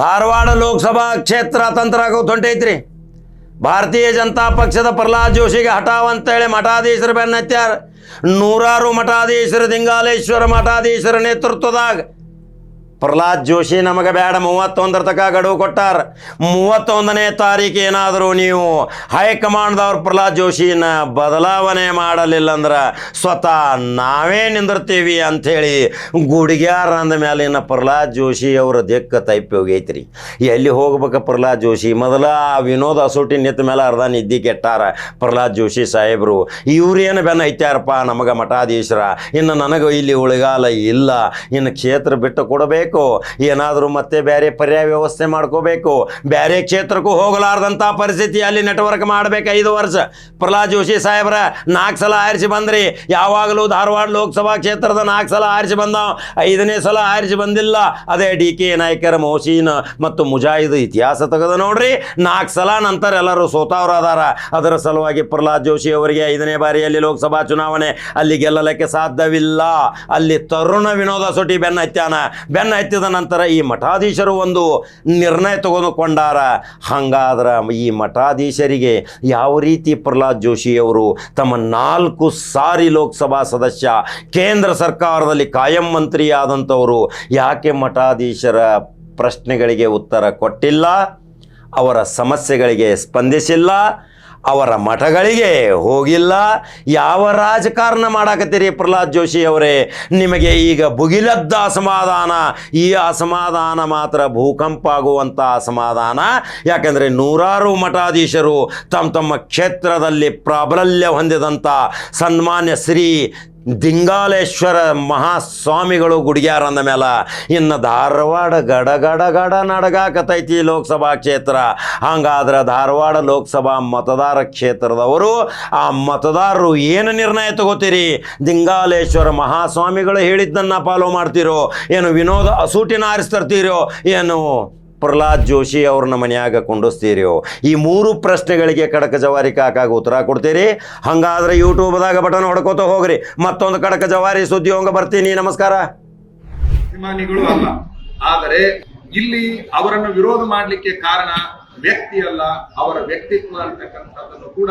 ಧಾರವಾಡ ಲೋಕಸಭಾ ಕ್ಷೇತ್ರ ತಂತ್ರ ಆಗೋದು ಹೊಂಟೈತ್ರಿ ಭಾರತೀಯ ಜನತಾ ಪಕ್ಷದ ಪ್ರಹ್ಲಾದ್ ಜೋಶಿಗೆ ಹಠಾವ್ ಅಂತೇಳಿ ಮಠಾಧೀಶರು ಬೆನ್ನತ್ಯಾರ ನೂರಾರು ಮಠಾಧೀಶರು ದಿಂಗಾಲೇಶ್ವರ ಮಠಾಧೀಶರ ನೇತೃತ್ವದಾಗ ಪ್ರಹ್ಲಾದ್ ಜೋಶಿ ನಮಗೆ ಬೇಡ. ಮೂವತ್ತೊಂದರ ತಕ ಗಡುವು ಕೊಟ್ಟಾರ. ಮೂವತ್ತೊಂದನೇ ತಾರೀಕು ಏನಾದರೂ ನೀವು ಹೈಕಮಾಂಡ್ದವ್ರು ಪ್ರಹ್ಲಾದ್ ಜೋಶಿನ ಬದಲಾವಣೆ ಮಾಡಲಿಲ್ಲ ಅಂದ್ರೆ ಸ್ವತಃ ನಾವೇ ನಿಂದಿರ್ತೀವಿ ಅಂಥೇಳಿ ಗುಡಿಗ್ಯಾರ ಅಂದ ಮೇಲಿನ ಪ್ರಹ್ಲಾದ್ ಜೋಶಿ ಅವರ ದಿಕ್ಕ ತೈಪಿ ಹೋಗೈತ್ರಿ. ಎಲ್ಲಿ ಹೋಗ್ಬೇಕು ಪ್ರಹ್ಲಾದ್ ಜೋಶಿ? ಮೊದಲ ವಿನೋದ್ ಅಸೋಟಿ ನಿಂತ ಮೇಲೆ ಅರ್ಧ ನಿದ್ದಿ ಕೆಟ್ಟಾರ ಪ್ರಹ್ಲಾದ್ ಜೋಶಿ ಸಾಹೇಬರು. ಇವ್ರೇನು ಬೆನ್ನ ಐತ್ಯಾರಪ್ಪ ನಮಗೆ ಮಠಾಧೀಶರ. ಇನ್ನು ನನಗೆ ಇಲ್ಲಿ ಉಳಿಗಾಲ ಇಲ್ಲ. ಇನ್ನು ಕ್ಷೇತ್ರ ಬಿಟ್ಟು ಕೊಡಬೇಕು ಏನಾದರೂ ಮತ್ತೆ ಬೇರೆ ಪರ್ಯಾಯ ವ್ಯವಸ್ಥೆ ಮಾಡ್ಕೋಬೇಕು. ಬೇರೆ ಕ್ಷೇತ್ರಕ್ಕೂ ಹೋಗಲಾರ್ದಂಥ ಪರಿಸ್ಥಿತಿ ಅಲ್ಲಿ ನೆಟ್ವರ್ಕ್ ಮಾಡಬೇಕು ಐದು ವರ್ಷ. ಪ್ರಹ್ಲಾದ್ ಜೋಶಿ ಸಾಹೇಬ್ರ, ನಾಲ್ಕು ಸಲ ಆರಿಸಿ ಬಂದ್ರಿ. ಯಾವಾಗಲೂ ಧಾರವಾಡ ಲೋಕಸಭಾ ಕ್ಷೇತ್ರದ ನಾಲ್ಕು ಸಲ ಆರಿಸಿ ಬಂದಾವ. ಐದನೇ ಸಲ ಆರಿಸಿ ಬಂದಿಲ್ಲ. ಅದೇ ಡಿ ಕೆ ನಾಯ್ಕರ ಮೋಸಿನ ಮತ್ತು ಮುಜಾಹಿದ್ ಇತಿಹಾಸ ತೆಗೆದು ನೋಡ್ರಿ. ನಾಲ್ಕು ಸಲ ನಂತರ ಎಲ್ಲರೂ ಸೋತಾವ್ರು ಅದಾರ ಅದರ ಸಲುವಾಗಿ ಪ್ರಹ್ಲಾದ್ ಜೋಶಿ ಅವರಿಗೆ ಐದನೇ ಬಾರಿಯಲ್ಲಿ ಲೋಕಸಭಾ ಚುನಾವಣೆ. ಅಲ್ಲಿ ಗೆಲ್ಲಲಿಕ್ಕೆ ಸಾಧ್ಯವಿಲ್ಲ. ಅಲ್ಲಿ ತರುಣ ವಿನೋದ ಸೊಟಿ ಬೆನ್ನ ಹತ್ಯಾನ ಬೆನ್ನ ಹತ್ತಿದ ನಂತರ ಈ ಮಠಾಧೀಶರು ಒಂದು ನಿರ್ಣಯ ತೆಗೆದುಕೊಂಡಾರ ಹಂಗಾದ್ರೆ ಈ ಮಠಾಧೀಶರಿಗೆ ಯಾವ ರೀತಿ ಪ್ರಹ್ಲಾದ್ ಜೋಶಿ ಅವರು ತಮ್ಮ ನಾಲ್ಕು ಸಾರಿ ಲೋಕಸಭಾ ಸದಸ್ಯ, ಕೇಂದ್ರ ಸರ್ಕಾರದಲ್ಲಿ ಕಾಯಂ ಮಂತ್ರಿ ಆದಂಥವರು ಯಾಕೆ ಮಠಾಧೀಶರ ಪ್ರಶ್ನೆಗಳಿಗೆ ಉತ್ತರ ಕೊಟ್ಟಿಲ್ಲ, ಅವರ ಸಮಸ್ಯೆಗಳಿಗೆ ಸ್ಪಂದಿಸಿಲ್ಲ ಅವರ ಮಠಗಳಿಗೆ ಹೋಗಿಲ್ಲ. ಯಾವ ರಾಜಕಾರಣ ಮಾಡಾಕತ್ತೀರಿ ಪ್ರಹ್ಲಾದ್ ಜೋಶಿ ಅವರೇ? ನಿಮಗೆ ಈಗ ಬುಗಿಲದ್ದ ಅಸಮಾಧಾನ. ಈ ಅಸಮಾಧಾನ ಮಾತ್ರ ಭೂಕಂಪ ಆಗುವಂಥ ಅಸಮಾಧಾನ. ಯಾಕಂದರೆ ನೂರಾರು ಮಠಾಧೀಶರು ತಮ್ಮ ತಮ್ಮ ಕ್ಷೇತ್ರದಲ್ಲಿ ಪ್ರಾಬಲ್ಯ ಹೊಂದಿದಂಥ ಸನ್ಮಾನ್ಯ ಶ್ರೀ ದಿಂಗಾಲೇಶ್ವರ ಮಹಾಸ್ವಾಮಿಗಳು ಗುಡಿಗ್ಯಾರ ಅಂದ ಮೇಲೆ ಇನ್ನು ಧಾರವಾಡ ಗಡ ಗಡ ಗಡ ನಡಗಾಕತೈತಿ ಲೋಕಸಭಾ ಕ್ಷೇತ್ರ. ಹಂಗಾದ್ರೆ ಧಾರವಾಡ ಲೋಕಸಭಾ ಮತದಾರ ಕ್ಷೇತ್ರದವರು, ಆ ಮತದಾರರು ಏನು ನಿರ್ಣಯ ತಗೋತೀರಿ? ದಿಂಗಾಲೇಶ್ವರ ಮಹಾಸ್ವಾಮಿಗಳು ಹೇಳಿದ್ದನ್ನು ಫಾಲೋ ಮಾಡ್ತೀರೋ? ಏನು ವಿನೋದ ಅಸೂಟಿನ ಆರಿಸ್ತರ್ತೀರೋ? ಏನು ಪ್ರಹ್ಲಾದ್ ಜೋಶಿ ಅವ್ರನ್ನ ಮನೆಯಾಗ ಕೊಂಡೋಸ್ತೀರಿಯೋ ಈ ಮೂರು ಪ್ರಶ್ನೆಗಳಿಗೆ ಕಡಕ ಜವಾರಿ ಕಾಕಾಗ ಉತ್ತರ ಕೊಡ್ತೀರಿ. ಹಂಗಾದ್ರೆ ಯೂಟ್ಯೂಬ್ದಾಗ ಬಟನ್ ಹೊಡ್ಕೋತ ಹೋಗ್ರಿ. ಮತ್ತೊಂದು ಕಡಕ ಜವಾರಿ ಸುದ್ದಿ ಹೋಗ ಬರ್ತೀನಿ. ನಮಸ್ಕಾರ. ಅಭಿಮಾನಿಗಳು ಅಲ್ಲ. ಆದರೆ ಇಲ್ಲಿ ಅವರನ್ನು ವಿರೋಧ ಮಾಡಲಿಕ್ಕೆ ಕಾರಣ ವ್ಯಕ್ತಿ ಅಲ್ಲ, ಅವರ ವ್ಯಕ್ತಿತ್ವ ಅಂತಕ್ಕಂಥದ್ದನ್ನು ಕೂಡ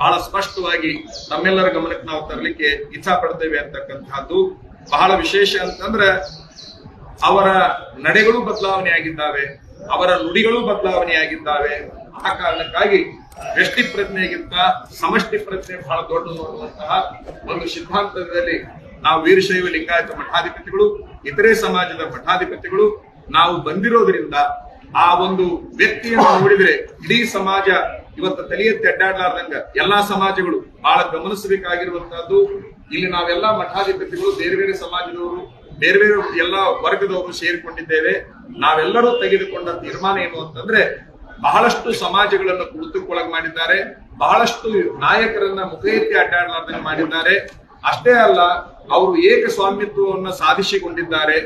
ಬಹಳ ಸ್ಪಷ್ಟವಾಗಿ ತಮ್ಮೆಲ್ಲರ ಗಮನಕ್ಕೆ ನಾವು ತರಲಿಕ್ಕೆ ಇಚ್ಛಾ ಪಡ್ತೇವೆ ಅಂತಕ್ಕಂಥದ್ದು ಬಹಳ ವಿಶೇಷ ಅಂತಂದ್ರೆ ಅವರ ನಡೆಗಳು ಬದಲಾವಣೆ ಆಗಿದ್ದಾವೆ ಅವರ ನುಡಿಗಳು ಬದಲಾವಣೆ ಆಗಿದ್ದಾವೆ ಆ ಕಾರಣಕ್ಕಾಗಿ ವ್ಯಷ್ಟಿ ಪ್ರಜ್ಞೆಗಿಂತ ಸಮಷ್ಟಿ ಪ್ರಜ್ಞೆ ಬಹಳ ದೊಡ್ಡದು ಅನ್ನುವಂತಹ ಒಂದು ಸಿದ್ಧಾಂತದಲ್ಲಿ ನಾವು ವೀರಶೈವ ಲಿಂಗಾಯತ ಮಠಾಧಿಪತಿಗಳು, ಇತರೆ ಸಮಾಜದ ಮಠಾಧಿಪತಿಗಳು ನಾವು ಬಂದಿರೋದ್ರಿಂದ ಆ ಒಂದು ವ್ಯಕ್ತಿಯನ್ನು ನೋಡಿದ್ರೆ ಇಡೀ ಸಮಾಜ ಇವತ್ತು ತಲೆಯ ತೆಡ್ಡಾಡ್ಲಾರ್ದಂಗ. ಎಲ್ಲಾ ಸಮಾಜಗಳು ಬಹಳ ಗಮನಿಸಬೇಕಾಗಿರುವಂತಹದ್ದು. ಇಲ್ಲಿ ನಾವೆಲ್ಲಾ ಮಠಾಧಿಪತಿಗಳು, ಬೇರೆ ಬೇರೆ ಸಮಾಜದವರು ಬೇರೆ ಬೇರೆ ಎಲ್ಲ ವರ್ಗದವರು ಸೇರಿಕೊಂಡಿದ್ದೇವೆ. ನಾವೆಲ್ಲರೂ ತೆಗೆದುಕೊಂಡ ತೀರ್ಮಾನ ಏನು ಅಂತಂದ್ರೆ ಬಹಳಷ್ಟು ಸಮಾಜಗಳನ್ನು ಕುಳಿತುಕೊಳಗ್ ಮಾಡಿದ್ದಾರೆ. ಬಹಳಷ್ಟು ನಾಯಕರನ್ನ ಮುಖ ಎತ್ತಿ ಅಡ್ಡಾಡಲಾರ್ದಂಗೆ ಮಾಡಿದ್ದಾರೆ. ಅಷ್ಟೇ ಅಲ್ಲ, ಅವರು ಏಕಸ್ವಾಮ್ಯತ್ವವನ್ನು ಸಾಧಿಸಿಕೊಂಡಿದ್ದಾರೆ.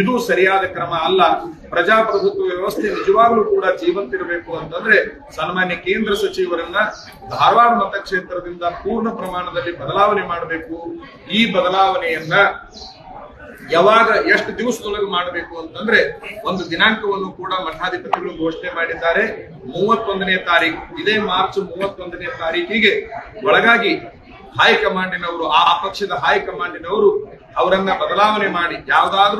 ಇದು ಸರಿಯಾದ ಕ್ರಮ ಅಲ್ಲ. ಪ್ರಜಾಪ್ರಭುತ್ವ ವ್ಯವಸ್ಥೆ ನಿಜವಾಗ್ಲೂ ಕೂಡ ಜೀವಂತಿರಬೇಕು ಅಂತಂದ್ರೆ ಸನ್ಮಾನ್ಯ ಕೇಂದ್ರ ಸಚಿವರನ್ನ ಧಾರವಾಡ ಮತಕ್ಷೇತ್ರದಿಂದ ಪೂರ್ಣ ಪ್ರಮಾಣದಲ್ಲಿ ಬದಲಾವಣೆ ಮಾಡಬೇಕು. ಈ ಬದಲಾವಣೆಯನ್ನ ಯಾವಾಗ ಎಷ್ಟು ದಿವಸದೊಳಗೆ ಮಾಡಬೇಕು ಅಂತಂದ್ರೆ ಒಂದು ದಿನಾಂಕವನ್ನು ಕೂಡ ಮಠಾಧಿಪತಿಗಳು ಘೋಷಣೆ ಮಾಡಿದ್ದಾರೆ. ಮೂವತ್ತೊಂದನೇ ತಾರೀಕು. ಇದೇ ಮಾರ್ಚ್ ಮೂವತ್ತೊಂದನೇ ತಾರೀಕಿಗೆ ಒಳಗಾಗಿ ಹೈಕಮಾಂಡಿನವರು ಆ ಪಕ್ಷದ ಹೈಕಮಾಂಡಿನವರು ಅವರನ್ನ ಬದಲಾವಣೆ ಮಾಡಿ, ಯಾವ್ದಾದ್ರೂ